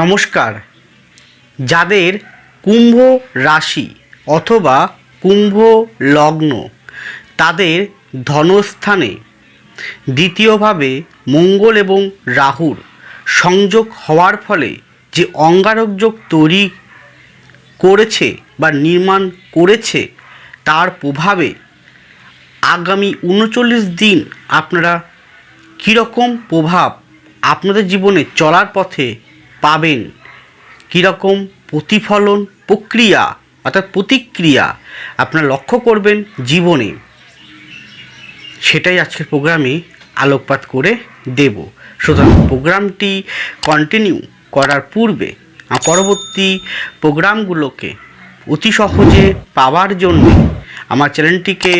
নমস্কার। যাদের কুম্ভ রাশি অথবা কুম্ভ লগ্ন, তাদের ধনস্থানে দ্বিতীয়ভাবে মঙ্গল এবং রাহুর সংযোগ হওয়ার ফলে যে অঙ্গারক যোগ তৈরি করেছে বা নির্মাণ করেছে, তার প্রভাবে আগামী উনচল্লিশ দিন আপনারা কীরকম প্রভাব আপনাদের জীবনে চলার পথে পাবেন। কীরকম প্রতিফলন প্রক্রিয়া, অর্থাৎ প্রতিক্রিয়া আপনারা লক্ষ্য করবেন জীবনে। সেটাই আজকের প্রোগ্রামে আলোকপাত করে দেব। সুতরাং প্রোগ্রামটি কন্টিনিউ করার পূর্বে পরবর্তী প্রোগ্রামগুলোকে অতি সহজে পাওয়ার জন্য আমার চ্যানেলটিকে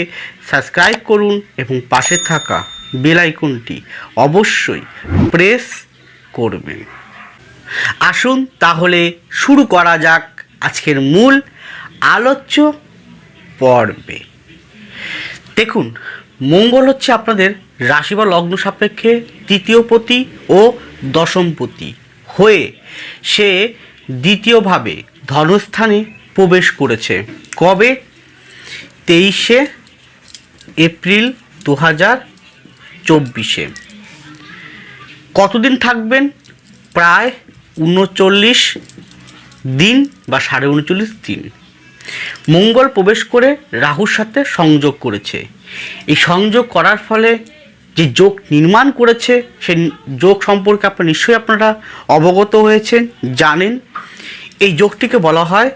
সাবস্ক্রাইব করুন এবং পাশে থাকা বেল আইকনটি অবশ্যই প্রেস করবেন। আসুন তাহলে শুরু করা যাক আজকের মূল আলোচ্য পর্বে। দেখুন, মঙ্গল হচ্ছে আপনাদের রাশি বা লগ্ন সাপেক্ষে তৃতীয়পতি ও দশমপতি হয়ে সে দ্বিতীয়ভাবে ধনস্থানে প্রবেশ করেছে। কবে? তেইশে এপ্রিল দু হাজার চব্বিশে। কতদিন থাকবেন? প্রায় উনচল্লিশ দিন বা সাড়ে উনচল্লিশ দিন। মঙ্গল প্রবেশ করে রাহুর সাথে সংযোগ করেছে। এই সংযোগ করার ফলে যে যোগ নির্মাণ করেছে সেই যোগ সম্পর্কে আপনার নিশ্চয়ই আপনারা অবগত হয়েছেন, জানেন। এই যোগটিকে বলা হয়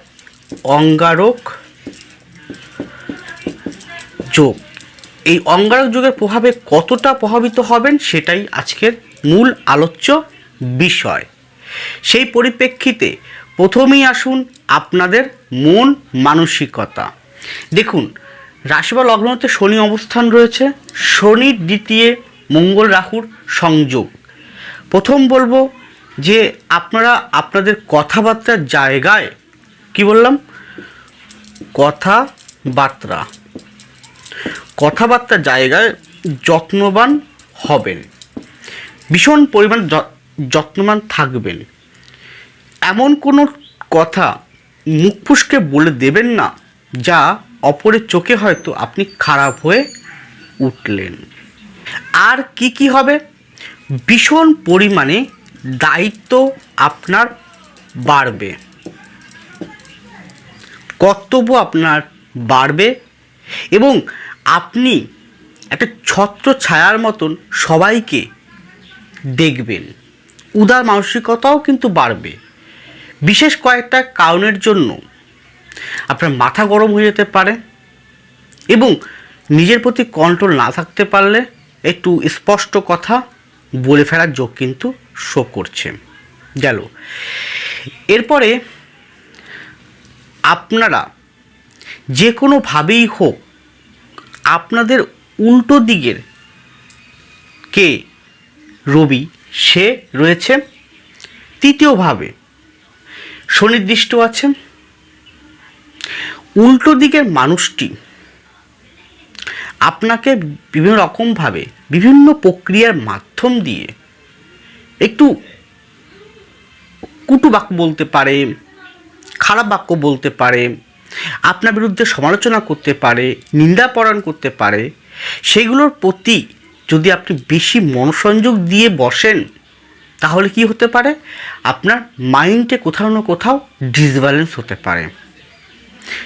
অঙ্গারক যোগ। এই অঙ্গারক যোগের প্রভাবে কতটা প্রভাবিত হবেন, সেটাই আজকের মূল আলোচ্য বিষয়। সেই পরিপ্রেক্ষিতে প্রথমেই আসুন আপনাদের মন মানসিকতা। দেখুন, রাশি বা লগ্নতে শনি অবস্থান রয়েছে শনির দ্বিতীয় মঙ্গল রাহুর সংযোগ। প্রথম বলব যে আপনারা আপনাদের কথাবার্তার জায়গায়, কি বললাম? কথাবার্তা। কথাবার্তার জায়গায় যত্নবান হবেন। ভীষণ পরিমাণ যত্নবান থাকবেন। এমন কোনো কথা মুখ ফুসকে বলে দেবেন না, যা অপরের চোখে হয়তো আপনি খারাপ হয়ে উঠলেন। আর কি কি হবে? ভীষণ পরিমাণে দায়িত্ব আপনার বাড়বে। কর্তব্য আপনার বাড়বে এবং আপনি একটা ছত্র ছায়ার মতন সবাইকে দেখবেন। উদার মানসিকতাও কিন্তু বাড়বে। বিশেষ কয়েকটা কারণের জন্য আপনার মাথা গরম হয়ে যেতে পারে এবং নিজের প্রতি কন্ট্রোল না থাকতে পারলে একটু স্পষ্ট কথা বলে ফেলার যোগ কিন্তু শো করছে। গেল। এরপরে আপনারা যে কোনোভাবেই হোক আপনাদের উল্টো দিকের কে রবি সে রয়েছে। তৃতীয়ভাবে সুনির্দিষ্ট আছেন উল্টো দিকের মানুষটি আপনাকে বিভিন্ন রকমভাবে বিভিন্ন প্রক্রিয়ার মাধ্যম দিয়ে একটু কুটু বাক্য বলতে পারে, খারাপ বাক্য বলতে পারে, আপনার বিরুদ্ধে সমালোচনা করতে পারে নিন্দাপরায়ণ করতে পারে, সেগুলোর প্রতি যদি আপনি বেশি মনোসংযোগ দিয়ে বসেন তাহলে কি হতে পারে? আপনার মাইন্ডে কোথাও না কোথাও ডিসব্যালেন্স হতে পারে।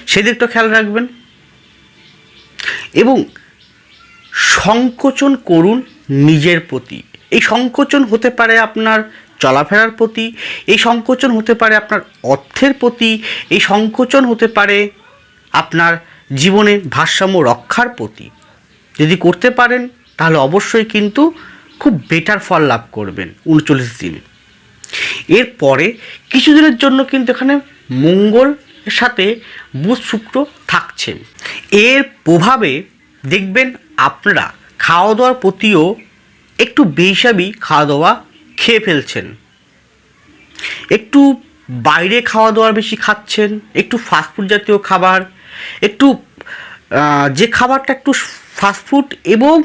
সেদিকটা খেয়াল রাখবেন। এবং সংকোচন করুন নিজের প্রতি। এই সংকোচন হতে পারে আপনার চলাফেরার প্রতি, এই সংকোচন হতে পারে আপনার অর্থের প্রতি, এই সংকোচন হতে পারে আপনার জীবনের ভারসাম্য রক্ষার প্রতি। যদি করতে পারেন, তাহলে অবশ্যই কিন্তু খুব বেটার ফল লাভ করবেন উনচল্লিশ দিন। এরপরে কিছুদিনের জন্য কিন্তু এখানে মঙ্গল সাথে বুধ শুক্র থাকছে এর প্রভাবে দেখবেন আপনারা খাওয়া দাওয়ার প্রতিও একটু বেহিসাবি খাওয়া দাওয়া খেয়ে ফেলছেন। একটু বাইরে খাওয়া দাওয়া বেশি খাচ্ছেন, একটু ফাস্টফুড জাতীয় খাবার, একটু যে খাবারটা একটু ফাস্টফুড এবং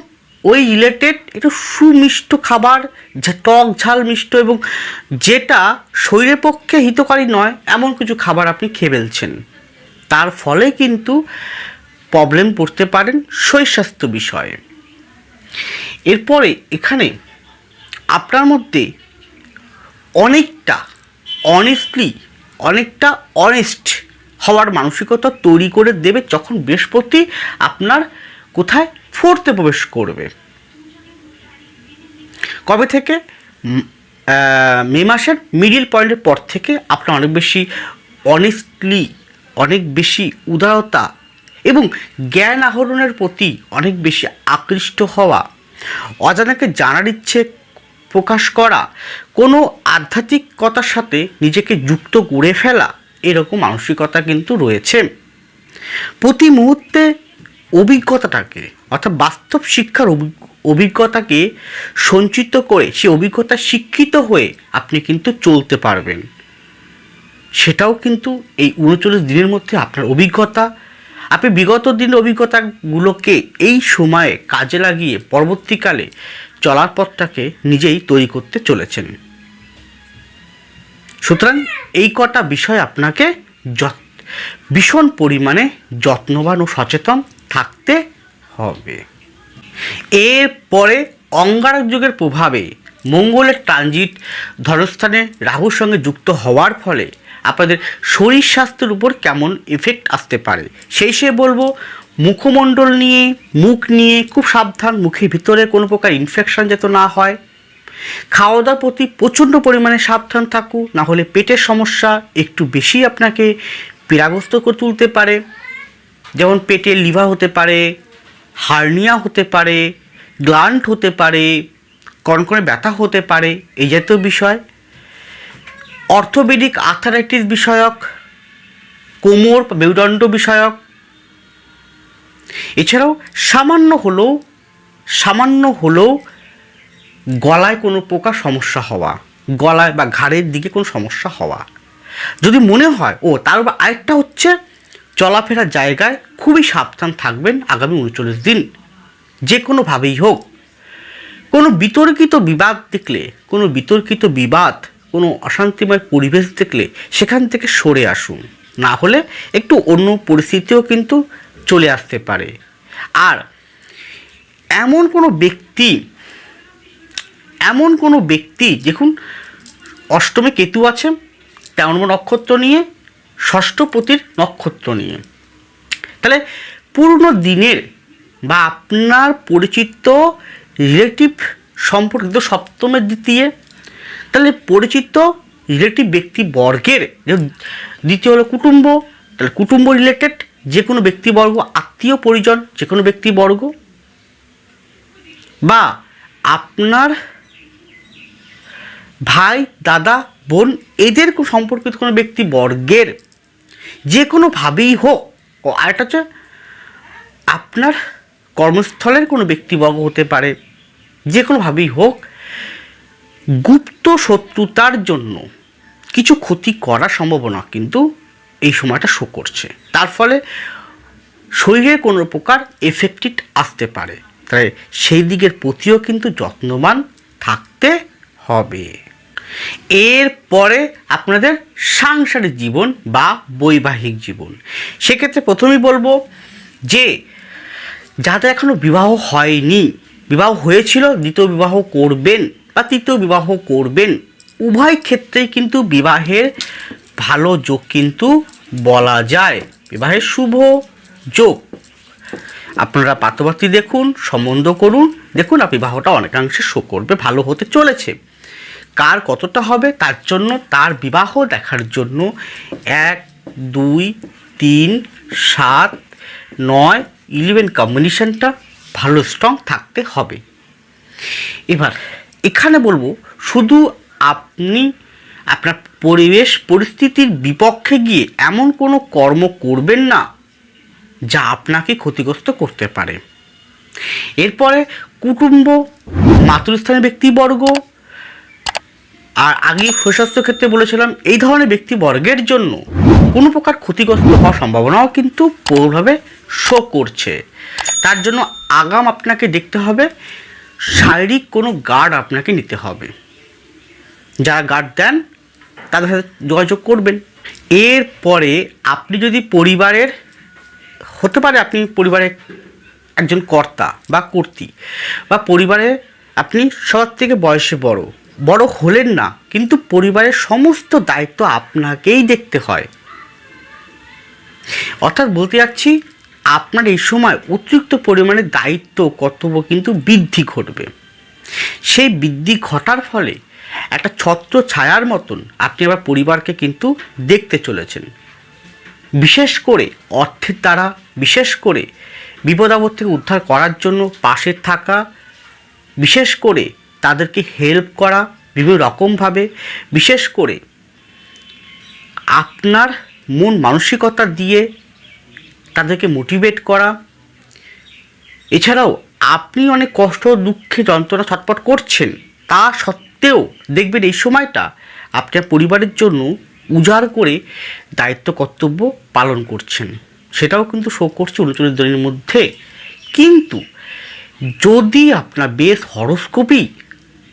ওই রিলেটেড একটু সুমিষ্ট খাবার টক ঝাল মিষ্ট এবং যেটা শরীরের পক্ষে হিতকারী নয়, এমন কিছু খাবার আপনি খেয়ে ফেলছেন। তার ফলে কিন্তু প্রবলেম পড়তে পারেন স্বাস্থ্য বিষয়ে। এরপরে এখানে আপনার মধ্যে অনেকটা অনেস্টলি অনেকটা অনেস্ট হওয়ার মানসিকতা তৈরি করে দেবে যখন বৃহস্পতি আপনার কোথায়? ফোর্থে প্রবেশ করবে। কবে থেকে? মে মাসের মিডিল পয়েন্টের পর থেকে আপনার অনেক বেশি অনেস্টলি অনেক বেশি উদারতা এবং জ্ঞান আহরণের প্রতি অনেক বেশি আকৃষ্ট হওয়া, অজানাকে জানার ইচ্ছে প্রকাশ করা, কোনো আধ্যাত্মিকতার সাথে নিজেকে যুক্ত করে ফেলা, এরকম মানসিকতা কিন্তু রয়েছে। প্রতি মুহূর্তে অভিজ্ঞতাটাকে, অর্থাৎ বাস্তব শিক্ষার অভি- অভিজ্ঞতাকে সঞ্চিত করে, সে অভিজ্ঞতা শিক্ষিত হয়ে আপনি কিন্তু চলতে পারবেন। সেটাও কিন্তু এই উনচল্লিশ দিনের মধ্যে আপনার অভিজ্ঞতা। আপনি বিগত দিনের অভিজ্ঞতাগুলোকে এই সময়ে কাজে লাগিয়ে পরবর্তীকালে চলার পথটাকে নিজেই তৈরি করতে চলেছেন। সুতরাং এই কটা বিষয় আপনাকে যত, ভীষণ পরিমাণে যত্নবান ও সচেতন থাকতে হবে। এরপরে অঙ্গারক যুগের প্রভাবে মঙ্গলের ট্রানজিট ধরস্থানে রাহুর সঙ্গে যুক্ত হওয়ার ফলে আপনাদের শরীর স্বাস্থ্যের উপর কেমন এফেক্ট আসতে পারে, সেই সে বলব, মুখমণ্ডল নিয়ে, মুখ নিয়ে খুব সাবধান মুখের ভিতরে কোনো প্রকার ইনফেকশন যাতে না হয়। খাওয়া দাওয়ার প্রতি প্রচণ্ড পরিমাণে সাবধান থাকুন, না হলে পেটের সমস্যা একটু বেশি আপনাকে পীড়াগ্রস্ত করে তুলতে পারে। যেমন পেটে লিভার হতে পারে, হার্নিয়া হতে পারে গ্লান্ট হতে পারে, কনকনে ব্যথা হতে পারে, এই জাতীয় বিষয়। অর্থোপেডিক আর্থারাইটিস বিষয়ক, কোমর মেরুদণ্ড বিষয়ক। এছাড়াও সামান্য হলেও সামান্য হলেও গলায় কোনো প্রকার সমস্যা হওয়া, গলায় বা ঘাড়ের দিকে কোনো সমস্যা হওয়া। যদি মনে হয়, ও তার আরেকটা হচ্ছে চলাফেরার জায়গায় খুবই সাবধান থাকবেন আগামী উনচল্লিশ দিন। যে কোনোভাবেই হোক। কোনো বিতর্কিত বিবাদ দেখলে, কোনো বিতর্কিত বিবাদ, কোনো অশান্তিময় পরিবেশ দেখলে সেখান থেকে সরে আসুন। না হলে একটু অন্য পরিস্থিতিও কিন্তু চলে আসতে পারে। আর এমন কোনো ব্যক্তি, এমন কোনো ব্যক্তি, দেখুন, অষ্টমে কেতু আছে, তেমন নক্ষত্র নিয়ে ষষ্ঠপতির নক্ষত্র নিয়ে। তাহলে পুরনো দিনের বা আপনার পরিচিত রিলেটিভ সম্পর্কিত সপ্তমের দ্বিতীয়, তাহলে পরিচিত রিলেটিভ ব্যক্তি বর্গের দ্বিতীয় হলো কুটুম্ব, তাহলে কুটুম্ব রিলেটেড যে কোনো ব্যক্তিবর্গ আত্মীয় পরিজন যে কোনো ব্যক্তিবর্গ বা আপনার ভাই, দাদা, বোন, এদের সম্পর্কিত কোনো ব্যক্তি বর্গের যে কোনোভাবেই হোক, ও আরেকটা হচ্ছে, আপনার কর্মস্থলের কোনো ব্যক্তিবর্গ হতে পারে, যে কোনোভাবেই হোক, গুপ্ত শত্রুতার জন্য কিছু ক্ষতি করার সম্ভাবনা কিন্তু এই সময়টা শো করছে। তার ফলে শরীরে কোনো প্রকার এফেক্টেড আসতে পারে। তাই সেই দিকের প্রতিও কিন্তু যত্নবান থাকতে হবে। এরপরে আপনাদের সাংসারিক জীবন বা বৈবাহিক জীবন। সেক্ষেত্রে প্রথমেই বলব যে, যাদের এখনও বিবাহ হয়নি, বিবাহ হয়েছিল, দ্বিতীয় বিবাহ করবেন বা তৃতীয় বিবাহ করবেন, উভয় ক্ষেত্রেই কিন্তু বিবাহের ভালো যোগ কিন্তু বলা যায়। বিবাহের শুভ যোগ। আপনারা পাত্রপাত্রী দেখুন, সম্বন্ধ করুন, দেখুন আর বিবাহটা অনেকাংশে শো করবে, ভালো হতে চলেছে। কার কতটা হবে, তার জন্য তার বিবাহ দেখার জন্য এক, দুই, তিন, সাত, নয় ইলেভেন কম্বিনেশনটা ভালো স্ট্রং থাকতে হবে। এবার এখানে বলব, শুধু আপনি আপনার পরিবেশ পরিস্থিতির বিপক্ষে গিয়ে এমন কোনো কর্ম করবেন না, যা আপনাকে ক্ষতিগ্রস্ত করতে পারে। এরপরে কুটুম্ব, মাতৃস্থানীয় ব্যক্তিবর্গ আর আগে সুস্বাস্থ্য ক্ষেত্রে বলেছিলাম, এই ধরনের ব্যক্তিবর্গের জন্য কোনো প্রকার ক্ষতিগ্রস্ত হওয়ার সম্ভাবনাও কিন্তু প্রবলভাবে শো করছে। তার জন্য আগাম আপনাকে দেখতে হবে, শারীরিক কোনো গার্ড আপনাকে নিতে হবে। যারা গার্ড দেন, তাদের সাথে যোগাযোগ করবেন। এরপরে আপনি যদি পরিবারের, হতে পারে আপনি পরিবারের একজন কর্তা বা কর্তী বা পরিবারে আপনি সবার থেকে বয়সে বড় বড় হলেন না, কিন্তু পরিবারের সমস্ত দায়িত্ব আপনাকেই দেখতে হয়। অর্থাৎ বলতে যাচ্ছি, আপনার এই সময় অতিরিক্ত পরিমাণে দায়িত্ব কর্তব্য কিন্তু বৃদ্ধি ঘটবে। সেই বৃদ্ধি ঘটার ফলে একটা ছত্র ছায়ার মতন আপনি আবার পরিবারকে কিন্তু দেখতে চলেছেন। বিশেষ করে অর্থের দ্বারা, বিশেষ করে বিপদ আপদ থেকে উদ্ধার করার জন্য পাশে থাকা, বিশেষ করে তাদেরকে হেল্প করা বিভিন্ন রকমভাবে, বিশেষ করে আপনার মন মানসিকতা দিয়ে তাদেরকে মোটিভেট করা। এছাড়াও আপনি অনেক কষ্ট, দুঃখে যন্ত্রণা ছটপট করছেন, তা সত্ত্বেও দেখবেন এই সময়টা আপনার পরিবারের জন্য উজাড় করে দায়িত্ব, কর্তব্য পালন করছেন। সেটাও কিন্তু শো করছে উনচল্লিশ দিনের মধ্যে। কিন্তু যদি আপনার বেশ হরস্কোপই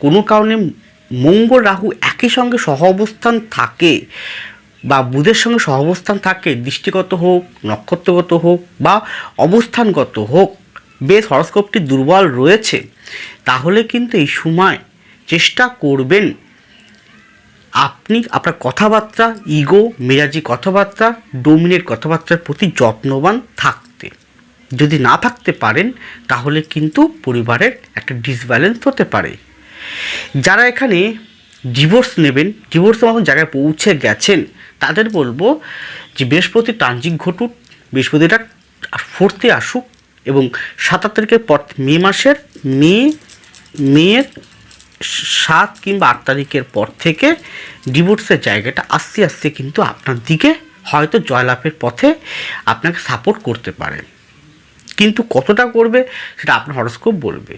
কোনো কারণে মঙ্গল রাহু একই সঙ্গে সহ অবস্থান থাকে বা বুধের সঙ্গে সহ অবস্থান থাকে, দৃষ্টিগত হোক, নক্ষত্রগত হোক বা অবস্থানগত হোক, বেশ হরস্কোপটি দুর্বল রয়েছে, তাহলে কিন্তু এই সময় চেষ্টা করবেন আপনি আপনার কথাবার্তা, ইগো, মেজাজি কথাবার্তা, ডোমিনেট কথাবার্তার প্রতি যত্নবান থাকতে। যদি না থাকতে পারেন, তাহলে কিন্তু পরিবারের একটা ডিসব্যালেন্স হতে পারে। যারা এখানে ডিভোর্স নেবেন ডিভোর্সের মতন জায়গায় পৌঁছে গেছেন, তাদের বলব যে বৃহস্পতি ট্রানজিট ঘটুক বৃহস্পতিটা ফোর্থে আসুক এবং সাতাশ তারিখের পর মে মাসের, মে, মেয়ের সাত কিংবা আট তারিখের পর থেকে ডিভোর্সের জায়গাটা আস্তে আস্তে কিন্তু আপনার দিকে হয়তো জয়লাভের পথে আপনাকে সাপোর্ট করতে পারে। কিন্তু কতটা করবে সেটা আপনার হরস্কোপ বলবে।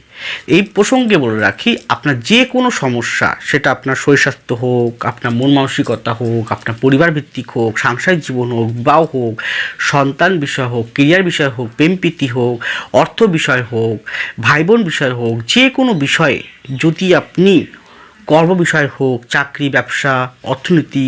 এই প্রসঙ্গে বলে রাখি, আপনার যে কোনো সমস্যা, সেটা আপনার শরীর স্বাস্থ্য হোক, আপনার মন মানসিকতা হোক, আপনার পরিবার ভিত্তিক হোক, সাংসারিক জীবন হোক বিবাহ হোক, সন্তান বিষয় হোক কেরিয়ার বিষয় হোক প্রেমপ্রীতি হোক, অর্থ বিষয় হোক, ভাই বোন বিষয় হোক যে কোনো বিষয়ে যদি আপনি কর্ম বিষয় হোক, চাকরি, ব্যবসা, অর্থনীতি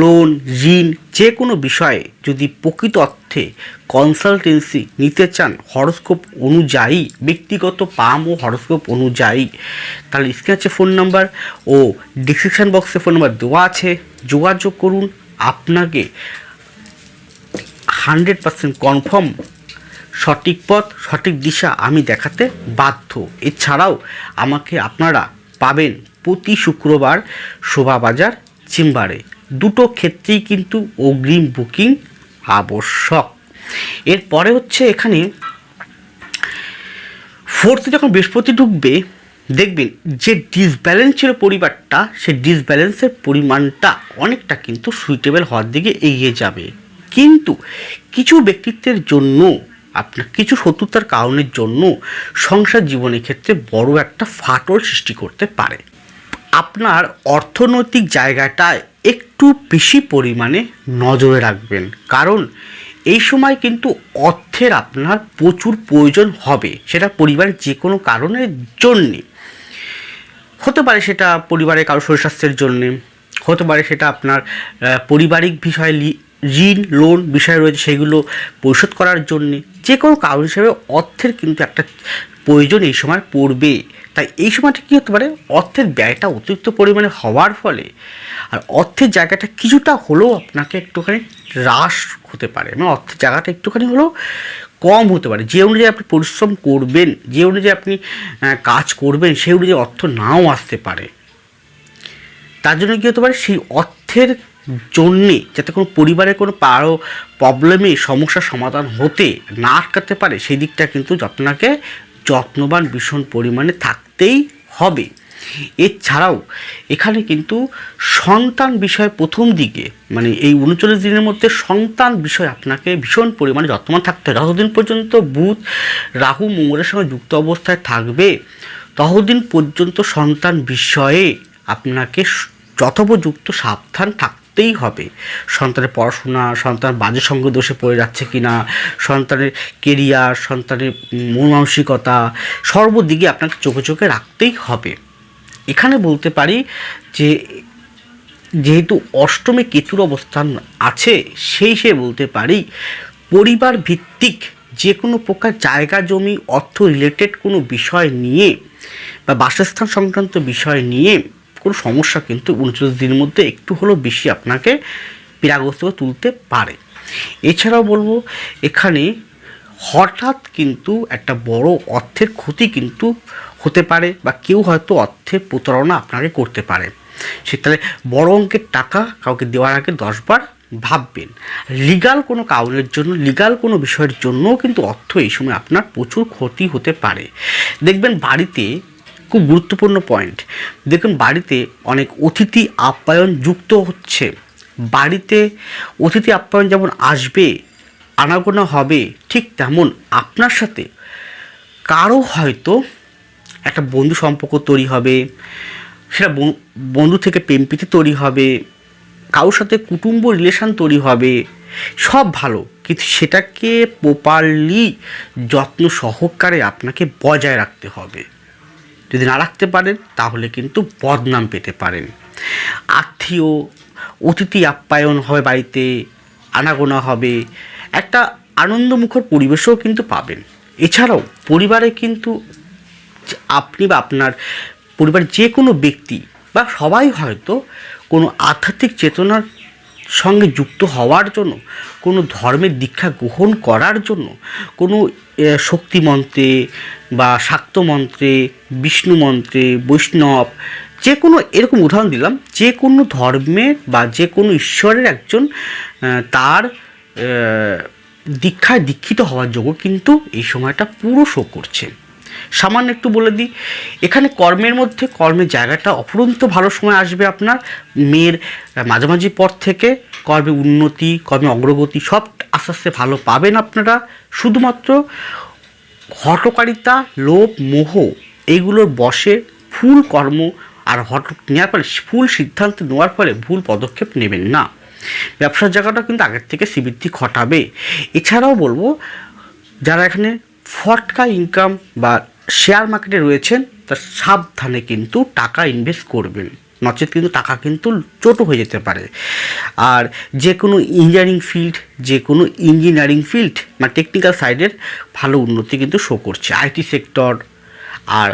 লোন ঋণ যে কোনো বিষয়ে যদি প্রকৃত অর্থে কনসালটেন্সি নিতে চান হরস্কোপ অনুযায়ী, ব্যক্তিগত পাম ও হরস্কোপ অনুযায়ী, তাহলে স্ক্রিনে আছে ফোন নাম্বার ও ডিসক্রিপশান বক্সে ফোন নাম্বার দেওয়া আছে। যোগাযোগ করুন, আপনাকে হান্ড্রেড পার্সেন্ট কনফার্ম সঠিক পথ, সঠিক দিশা আমি দেখাতে বাধ্য। এছাড়াও আমাকে আপনারা পাবেন প্রতি শুক্রবার শোভাবাজার চেম্বারে। দুটো ক্ষেত্রেই কিন্তু অগ্রিম বুকিং আবশ্যক। এরপরে হচ্ছে এখানে ফোর্থে যখন বৃহস্পতি ঢুকবে, দেখবেন যে ডিসব্যালেন্স ছিল পরিবারটা সে ডিসব্যালেন্সের পরিমাণটা অনেকটা কিন্তু সুইটেবল হওয়ার দিকে এগিয়ে যাবে। কিন্তু কিছু ব্যক্তিত্বের জন্য, আপনার কিছু শত্রুতার কারণের জন্য সংসার জীবনের ক্ষেত্রে বড় একটা ফাটল সৃষ্টি করতে পারে। আপনার অর্থনৈতিক জায়গাটায় একটু বেশি পরিমাণে নজরে রাখবেন। কারণ এই সময় কিন্তু অর্থের আপনার প্রচুর প্রয়োজন হবে, সেটা পরিবারের যে কোনো কারণের জন্যে। হতে পারে সেটা পরিবারের কারও শরীর স্বাস্থ্যের জন্যে, হতে পারে সেটা আপনার পারিবারিক বিষয়ে ঋণ লোন বিষয় রয়েছে সেগুলো পরিশোধ করার জন্যে। যে কোনো কারণ হিসেবে অর্থের কিন্তু একটা প্রয়োজন এই সময় পড়বে। তাই এই সময়টা কী হতে পারে? অর্থের ব্যয়টা অতিরিক্ত পরিমাণে হওয়ার ফলে আর অর্থের জায়গাটা কিছুটা হলেও আপনাকে একটুখানি হ্রাস হতে পারে মানে অর্থের জায়গাটা একটুখানি হলেও কম হতে পারে। যে অনুযায়ী আপনি পরিশ্রম করবেন, যে অনুযায়ী আপনি কাজ করবেন, সেই অনুযায়ী অর্থ নাও আসতে পারে। তার জন্য কী হতে পারে? সেই অর্থের জন্যে যাতে কোনো পরিবারের কোনো পারো প্রবলেমে সমস্যার সমাধান হতে না আটকাতে পারে, সেই দিকটা কিন্তু আপনাকে যত্নবান ভীষণ পরিমাণে থাকতেই হবে। এছাড়াও এখানে কিন্তু সন্তান বিষয়ে প্রথম দিকে মানে এই উনচল্লিশ দিনের মধ্যে সন্তান বিষয় আপনাকে ভীষণ পরিমাণে যত্নবান থাকতে হবে। যতদিন পর্যন্ত বুধ, রাহু, মঙ্গলের সঙ্গে যুক্ত অবস্থায় থাকবে, ততদিন পর্যন্ত সন্তান বিষয়ে আপনাকে যথোপযুক্ত সাবধান থাকতে রাখতেই হবে। সন্তানের পড়াশোনা, সন্তান বাজে সঙ্গ দোষে পড়ে যাচ্ছে কি না সন্তানের কেরিয়ার সন্তানের মন মানসিকতা, সর্বদিকে আপনাকে চোখে চোখে রাখতেই হবে। এখানে বলতে পারি যে, যেহেতু অষ্টমে কেতুর অবস্থান আছে, সেই সে বলতে পারি পরিবার ভিত্তিক যে কোনো প্রকার জায়গা, জমি, অর্থ রিলেটেড কোনো বিষয় নিয়ে বা বাসস্থান সংক্রান্ত বিষয় নিয়ে কোনো সমস্যা কিন্তু উনচল্লিশ দিনের মধ্যে একটু হলেও বেশি আপনাকে পীড়াগ্রস্ত তুলতে পারে। এছাড়াও বলব, এখানে হঠাৎ কিন্তু একটা বড় অর্থের ক্ষতি কিন্তু হতে পারে বা কেউ হয়তো অর্থের প্রতারণা আপনাকে করতে পারে। সে তাহলে বড় অঙ্কের টাকা কাউকে দেওয়ার আগে দশবার ভাববেন। লিগাল কোনো কারণের জন্য লিগাল কোনো বিষয়ের জন্যও কিন্তু অর্থ এই সময় আপনার প্রচুর ক্ষতি হতে পারে। দেখবেন বাড়িতে খুব গুরুত্বপূর্ণ পয়েন্ট দেখুন, বাড়িতে অনেক অতিথি আপ্যায়ন যুক্ত হচ্ছে। বাড়িতে অতিথি আপ্যায়ন যেমন আসবে, আনাগোনা হবে, ঠিক তেমন আপনার সাথে কারও হয়তো একটা বন্ধু সম্পর্ক তৈরি হবে, সেটা বন- বন্ধু থেকে প্রেমপ্রীতি তৈরি হবে, কারোর সাথে কুটুম্ব রিলেশন তৈরি হবে, সব ভালো। কিন্তু সেটাকে প্রপারলি যত্ন সহকারে আপনাকে বজায় রাখতে হবে। যদি না রাখতে পারেন তাহলে কিন্তু বদনাম পেতে পারেন। আত্মীয় অতিথি আপ্যায়ন হবে বাড়িতে আনাগোনা হবে একটা আনন্দমুখর পরিবেশও কিন্তু পাবেন। এছাড়াও পরিবারে কিন্তু আপনি বা আপনার পরিবারের যে কোনো ব্যক্তি বা সবাই হয়তো কোনো আধ্যাত্মিক চেতনার সঙ্গে যুক্ত হওয়ার জন্য কোনো ধর্মের দীক্ষা গ্রহণ করার জন্য কোনো এ, শক্তি মন্ত্রে বা শাক্ত মন্ত্রে, বিষ্ণু মন্ত্রে, বৈষ্ণব, যে কোনো এরকম উদাহরণ দিলাম, যে কোনো ধর্মের বা যে কোনো ঈশ্বরের একজন তার দীক্ষায় দীক্ষিত হওয়ার যোগ্য কিন্তু এই সময়টা পুরো শো করছে। সামান্য একটু বলে দিই, এখানে কর্মের মধ্যে, কর্মের জায়গাটা অফুরন্ত ভালো সময় আসবে আপনার। মেয়ের মাঝামাঝি পর থেকে কর্মে উন্নতি, কর্মে অগ্রগতি সব আস্তে আস্তে ভালো পাবেন আপনারা। শুধুমাত্র হটকারিতা লোভ, মোহ এইগুলোর বসে ফুল কর্ম আর হট নেওয়ার ফলে ফুল সিদ্ধান্ত নেওয়ার ফলে ভুল পদক্ষেপ নেবেন না। ব্যবসার জায়গাটা কিন্তু আগের থেকে শ্রীবৃদ্ধি ঘটাবে। এছাড়াও বলব, যারা এখানে ফটকা ইনকাম বা শেয়ার মার্কেটে রয়েছেন, তার সাবধানে কিন্তু টাকা ইনভেস্ট করবেন। নচেত কিন্তু টাকা কিন্তু চোটো হয়ে যেতে পারে। আর যে কোনো ইঞ্জিনিয়ারিং ফিল্ড যে কোনো ইঞ্জিনিয়ারিং ফিল্ড বা টেকনিক্যাল সাইডের ভালো উন্নতি কিন্তু শো করছে। আইটি সেক্টর আর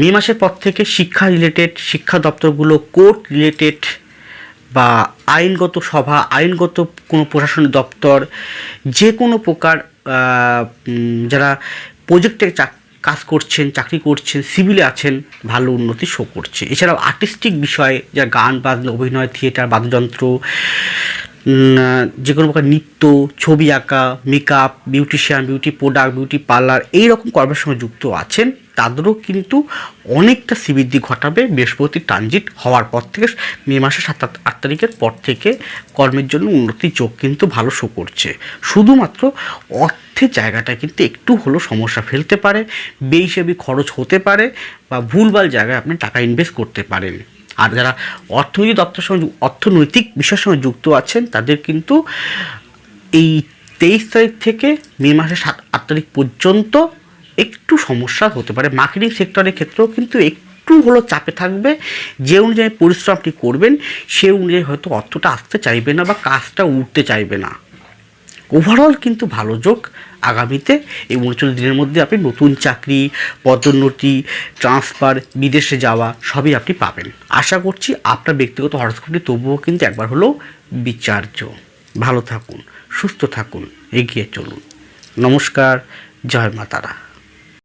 মে মাসের পর থেকে শিক্ষা রিলেটেড শিক্ষা দপ্তরগুলো কোর্ট রিলেটেড বা আইনগত সভা, আইনগত কোনো প্রশাসনিক দপ্তর, যে কোনো প্রকার যারা প্রজেক্টে চাক কাজ করছেন, চাকরি করছেন সিভিলে আছেন, ভালো উন্নতি শো করছে। এছাড়াও আর্টিস্টিক বিষয়ে যা গান, বাজনা, অভিনয় থিয়েটার বাদ্যযন্ত্র যে কোনো প্রকার নৃত্য, ছবি আঁকা makeup beautician beauty product beauty parlour এই রকম কর্মের সঙ্গে যুক্ত আছেন, তাদেরও কিন্তু অনেকটা শ্রীবৃদ্ধি ঘটাবে বৃহস্পতি ট্রানজিট হওয়ার পর থেকে, মে মাসের সাত আট তারিখের পর থেকে কর্মের জন্য উন্নতির যোগ কিন্তু ভালো শো করছে। শুধুমাত্র অর্থের জায়গাটা কিন্তু একটু হলেও সমস্যা ফেলতে পারে, বেহিসেবি খরচ হতে পারে বা ভুলভাল জায়গায় আপনি টাকা ইনভেস্ট করতে পারেন। আর যারা অর্থনৈতিক দপ্তরের সঙ্গে অর্থনৈতিক বিষয়ের সঙ্গে যুক্ত আছেন, তাদের কিন্তু এই তেইশ তারিখ থেকে মে মাসের সাত আট তারিখ পর্যন্ত একটু সমস্যা হতে পারে। মার্কেটিং সেক্টরের ক্ষেত্রেও কিন্তু একটু হলো চাপে থাকবে। যে অনুযায়ী পরিশ্রম আপনি করবেন, সে অনুযায়ী হয়তো অর্থটা আসতে চাইবে না বা কাজটা উঠতে চাইবে না। ওভারঅল কিন্তু ভালো যোগ আগামীতে এই উনচল্লিশ দিনের মধ্যে আপনি নতুন চাকরি, পদোন্নতি ট্রান্সফার বিদেশে যাওয়া সবই আপনি পাবেন। আশা করছি আপনার ব্যক্তিগত হরস্কোপটি তবুও কিন্তু একবার হলো বিচার্য। ভালো থাকুন, সুস্থ থাকুন, এগিয়ে চলুন। নমস্কার, জয় মাতারা।